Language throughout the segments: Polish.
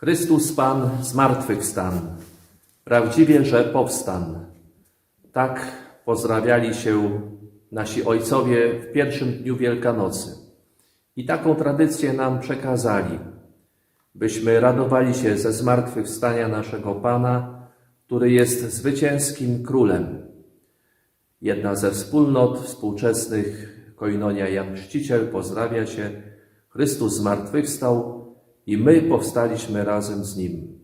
Chrystus Pan zmartwychwstan, prawdziwie, że powstan. Tak pozdrawiali się nasi ojcowie w pierwszym dniu Wielkanocy. I taką tradycję nam przekazali, byśmy radowali się ze zmartwychwstania naszego Pana, który jest zwycięskim królem. Jedna ze wspólnot współczesnych Koinonia Jan Chrzciciel pozdrawia się Chrystus zmartwychwstał i my powstaliśmy razem z Nim.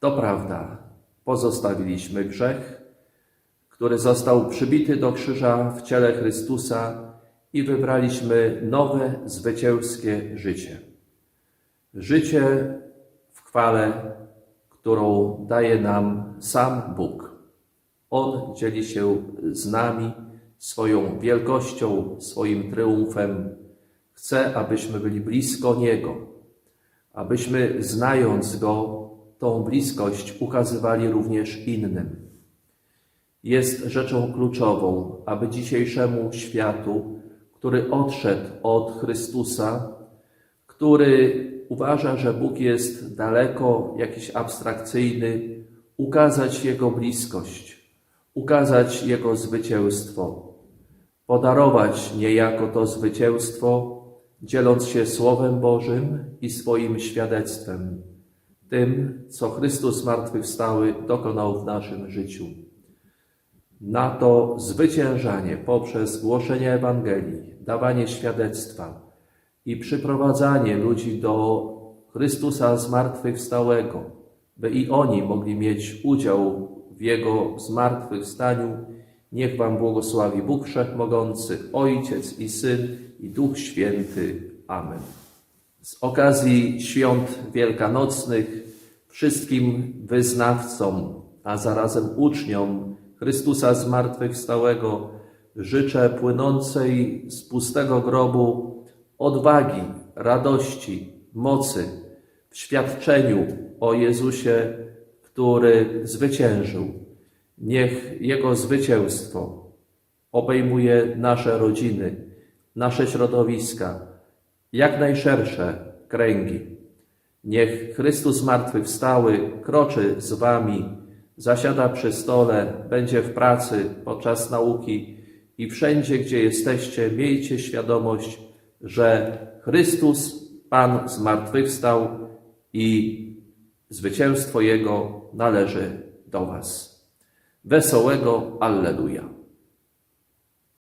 To prawda, pozostawiliśmy grzech, który został przybity do krzyża w ciele Chrystusa i wybraliśmy nowe, zwycięskie życie. Życie w chwale, którą daje nam sam Bóg. On dzieli się z nami swoją wielkością, swoim triumfem. Chce, abyśmy byli blisko Niego, abyśmy znając Go, tą bliskość ukazywali również innym. Jest rzeczą kluczową, aby dzisiejszemu światu, który odszedł od Chrystusa, który uważa, że Bóg jest daleko, jakiś abstrakcyjny, ukazać Jego bliskość, ukazać Jego zwycięstwo, podarować niejako to zwycięstwo, dzieląc się Słowem Bożym i swoim świadectwem, tym, co Chrystus zmartwychwstały dokonał w naszym życiu. Na to zwyciężanie poprzez głoszenie Ewangelii, dawanie świadectwa i przyprowadzanie ludzi do Chrystusa zmartwychwstałego, by i oni mogli mieć udział w Jego zmartwychwstaniu, niech Wam błogosławi Bóg Wszechmogący, Ojciec i Syn i Duch Święty. Amen. Z okazji świąt wielkanocnych wszystkim wyznawcom, a zarazem uczniom Chrystusa zmartwychwstałego życzę płynącej z pustego grobu odwagi, radości, mocy w świadczeniu o Jezusie, który zwyciężył. Niech Jego zwycięstwo obejmuje nasze rodziny, nasze środowiska, jak najszersze kręgi. Niech Chrystus zmartwychwstały kroczy z Wami, zasiada przy stole, będzie w pracy, podczas nauki i wszędzie, gdzie jesteście, miejcie świadomość, że Chrystus, Pan zmartwychwstał i zwycięstwo Jego należy do Was. Wesołego Alleluja.